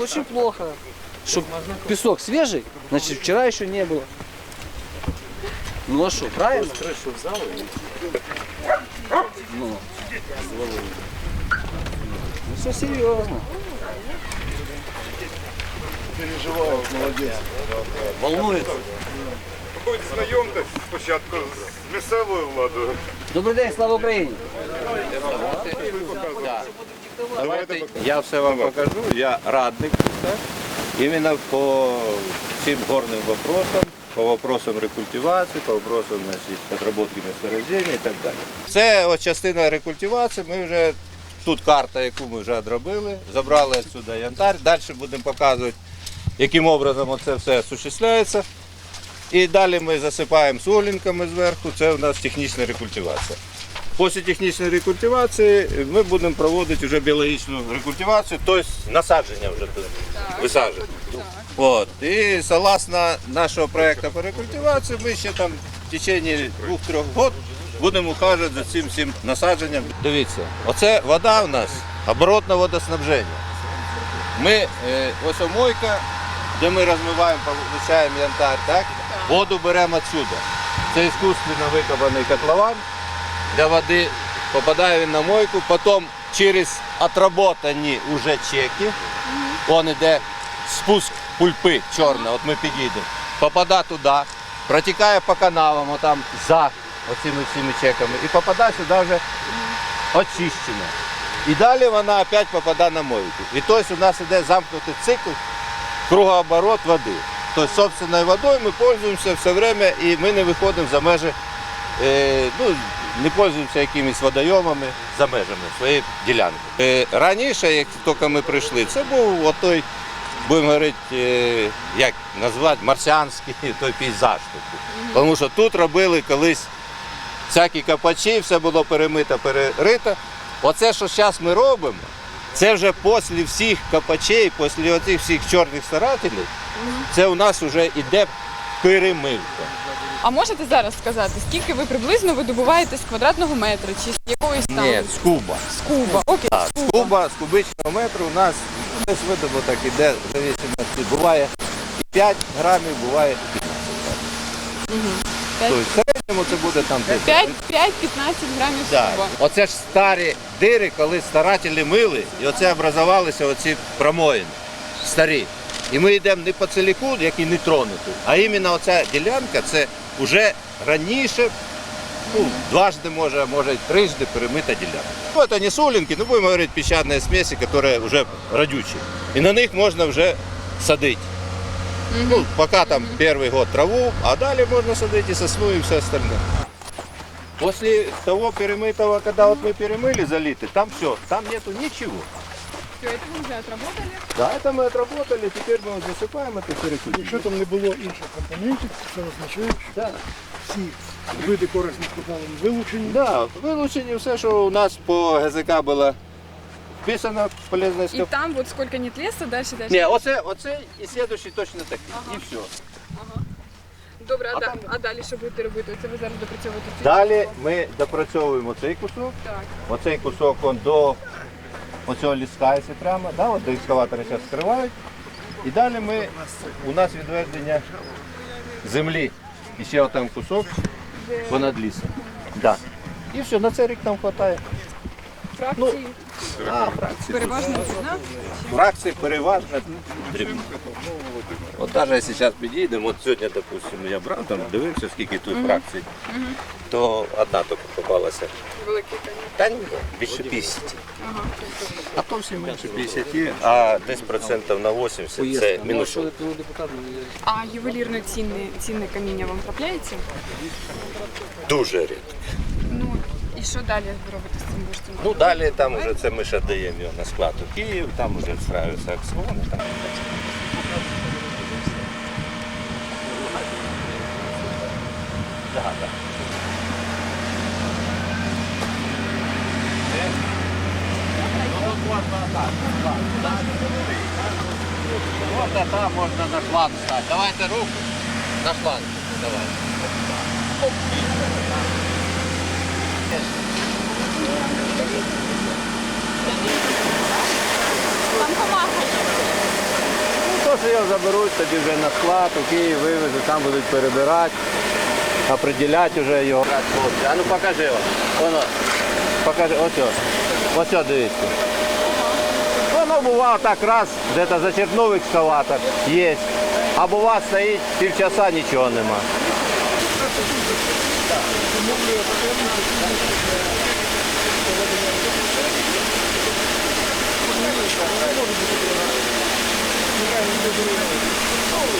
очень плохо. Чтоб песок свежий, значит вчера еще не было. Ну а что, правильно? Крышу взял и Ну, ну все серьезно. Переживаю, молодець. Волнуется. Хоч знайомтесь спочатку з місцевою владою. Добрий день, слава Україні! Давайте я все вам покажу. Я радник так? по всім горним вопросам, по вопросам рекультивації, по вопросам значить, розробки месторождення і так далі. Це от частина рекультивації. Ми вже тут карта, яку ми вже одробили, забрали відсюди янтарь. Далі будемо показувати, яким образом це все осуществляється. І далі ми засипаємо суглінками зверху. Це у нас технічна рекультивація. Після технічної рекультивації ми будемо проводити вже біологічну рекультивацію, тобто насадження вже. От. І согласно нашого проєкту по рекультивації, ми ще там в течение двох-трьох років будемо ухажувати за цим всім насадженням. Дивіться, оце вода у нас, оборотне водоснабження. Ми, е, ось омойка, де ми розмиваємо, получаємо янтарь, так? воду беремо відсюди. Це іскусственно викопаний котлован для води, попадає він на мойку, потім через отработані уже чеки, он іде спуск пульпи чорна, от ми підійдемо, попадає туди, протікає по канавам, отам за оцими всіми чеками, і попадає сюди вже очищена. І далі вона опять попадає на мойку. І тобто у нас іде замкнутий цикл, кругооборот води. Тобто собственною водою ми пользуємося все время і ми не виходимо за межі, е, ну, не пользуємося якимись водойомами за межами своєї ділянки. Е, раніше, як тільки ми прийшли, це був отой, будемо говорити, е, як назвати, марсіанський той пейзаж. Тому що тут робили колись всякі копачі, все було перемито, перерито. Оце, що зараз ми робимо, це вже після всіх копачей, після оцих всіх чорних старателів, це у нас вже йде перемивка. А можете зараз сказати, скільки ви приблизно видобуваєте з квадратного метра чи з якоїсь там Ні, з куба. з куба? Окей, Так, з з куба. куба, з кубичного метру у нас десь видобуток іде, в зависимості, буває і 5 грамів, буває і 15 П'ять. грамів. Тобто в середньому це буде там 5-15 грамів з Так. куба. Оце ж старі дири, коли старателі мили, і оце образувалися оці промоїни старі. І ми йдемо не по целіку, який не тронутий, а іменно оця ділянка це вже раніше, ну, дважди може, а може й трижди перемита ділянка. Ну, це не солінки, ну будемо говорити піщані смесі, які вже родючі. І на них можна вже садити. Ну, поки там перший год траву, а далі можна садити і сосну, і все остальне. После того перемытого, когда вот мы перемыли залиты, там все, там нету ничего. Все, це ви вже отработали. Да, это мы отработали, теперь мы вот засыпаем это перекрутим. Якщо там не було інших компонентів, це означає, що всі види корисних копалин вилучені. Да, вилучені все, що у нас по ГЗК було вписано полезне І скоп. там от скільки нет лісу, далі, далі. Ні, оце, оце і слідуючий точно такий. І все. Добре, а, А да- там- а далі що будете робити? Це ви зараз допрацьовуєте цю Далі ми допрацьовуємо цей кусок. Так. Оцей кусок он до оцього ліскається прямо, да, от до екскаватора зараз скривають. І далі ми, у нас відведення землі. І ще отам кусок понад лісом. Да. І все, на цей рік нам вистачає. Фракції. А, фракції. Переважно ціна. Фракції переважно. От навіть якщо зараз підійдемо, от сьогодні, допустимо, я брав, там дивився, скільки тут фракцій, то одна тільки попалася. Великий конечно. Та ні, більше 50. А то всі менше 50, а десь процентів на 80 це мінус. Ви депутат? А ювелірне цінне, цінне каміння вам трапляється? Дуже рідко. Ну, і що далі ви робите з цим бурштином? Ну далі там вже це ми ще даємо його на склад у Київ, там вже встраюються аксони. Там. Да, да. Ну. Вот это можно на шланг стать. Давайте руку на шланг. Давай. Там помага є. то, що його заберуть, тоді вже на склад, у Київ вивезуть, там будуть перебирати, определяти вже його. А ну покажи його. Воно. Покажи, ось його. Ось його дивіться. Воно бувало так раз, де-то зачерпнув екскаватор, є. А бува стоїть півчаса, нічого нема.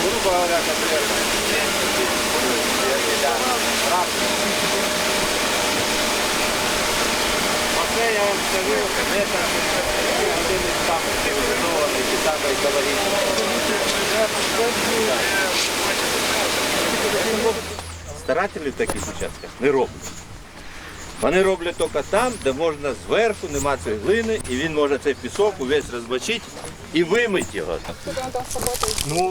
Грубо говоря, Оце я вам скажу, метр один із самих цивілізованих і самих екологічних. Старателі в таких не роблять. Вони роблять тільки там, де можна зверху, нема цеглини, і він може цей пісок увесь розбачити і вимити його. Ну,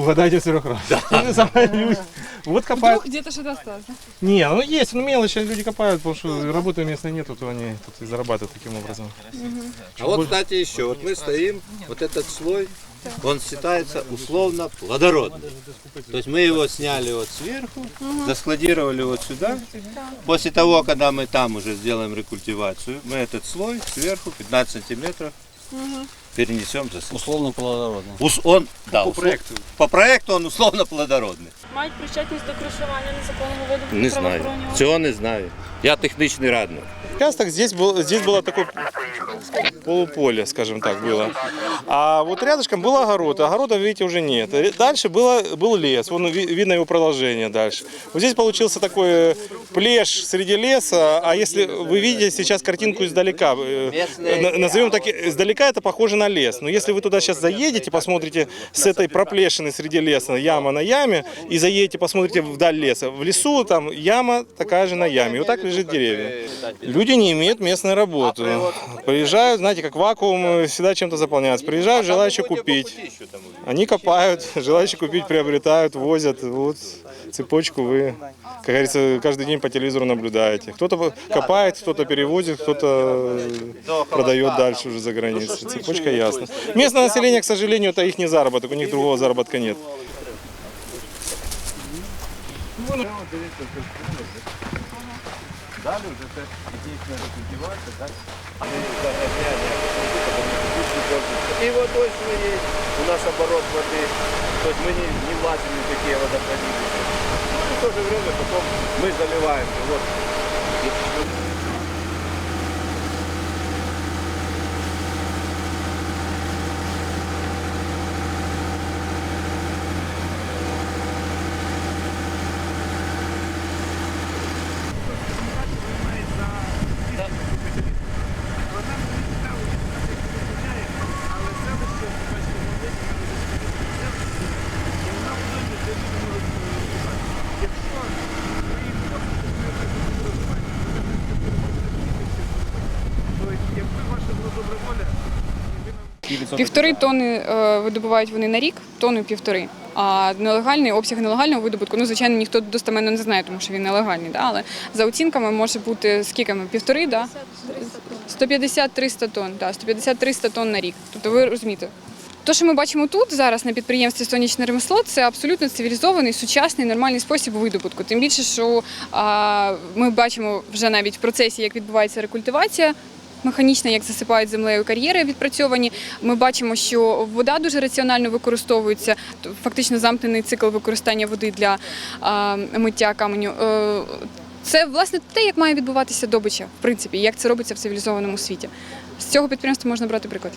угадайте с трех раз. Те самые люди. Вот копают. Вдруг где-то что-то осталось, да? Не, ну есть, ну мелочи люди копают, потому что работы местной нету, то они тут и зарабатывают таким образом. А вот, кстати, еще, вот мы стоим, вот этот слой, он считается условно плодородным. То есть мы его сняли вот сверху, заскладировали вот сюда. После того, когда мы там уже сделаем рекультивацию, мы этот слой сверху 15 сантиметров перенесем за слой. Условно плодородный. Ус- Он, да, по проекту. По проекту он условно плодородний. Мають причетність до кришування незаконного видобутку Не знаю. правоохоронні Цього не знаю. Я технічний радник. Участок здесь, был, здесь было такое полуполе, скажем так, было. А вот рядышком был огород, а огорода, видите, уже нет. Дальше было, был лес, вон ви- видно его продолжение дальше. Вот здесь получился такой э, плеш среди леса, а если вы видите сейчас картинку издалека, э, на- назовем так, издалека это похоже на лес. Но если вы туда сейчас заедете, посмотрите с этой проплешины среди леса, яма на яме, и заедете, посмотрите вдаль леса. В лесу там яма такая же на яме. Вот так лежит деревья. Люди не имеют местной работы. Приезжают, знаете, как вакуум, э, всегда чем-то заполняется. Приезжают желающие купить. Они копают, желающие купить приобретают, возят. Вот цепочку вы, как говорится, каждый день по телевизору наблюдаете. Кто-то копает, кто-то перевозит, кто-то э, продает дальше уже за границей. Цепочка ясна. Местное население, к сожалению, это их не заработок, у них другого заработка нет. Далі вже це технічна рекультивація, так? И водой своей, у нас оборот воды, то есть мы не, не влазим в такие водохранилища. Ну, и в то же время потом мы заливаем. Вот. Півтори тони е, видобувають вони на рік, тону півтори. А нелегальний обсяг нелегального видобутку, ну звичайно, ніхто достеменно не знає, тому що він нелегальний. Да? Але за оцінками може бути скільки ми? Півтори, да? 150-300 тонн. Да, 150-300 тонн на рік. Тобто ви розумієте. Те, що ми бачимо тут зараз на підприємстві Сонячне ремесло, це абсолютно цивілізований, сучасний, нормальний спосіб видобутку. Тим більше, що а, ми бачимо вже навіть в процесі, як відбувається рекультивація. Механічно, як засипають землею кар'єри відпрацьовані. Ми бачимо, що вода дуже раціонально використовується, фактично замкнений цикл використання води для миття каменю. Е, Це власне те, як має відбуватися добича, в принципі, як це робиться в цивілізованому світі. З цього підприємства можна брати приклад.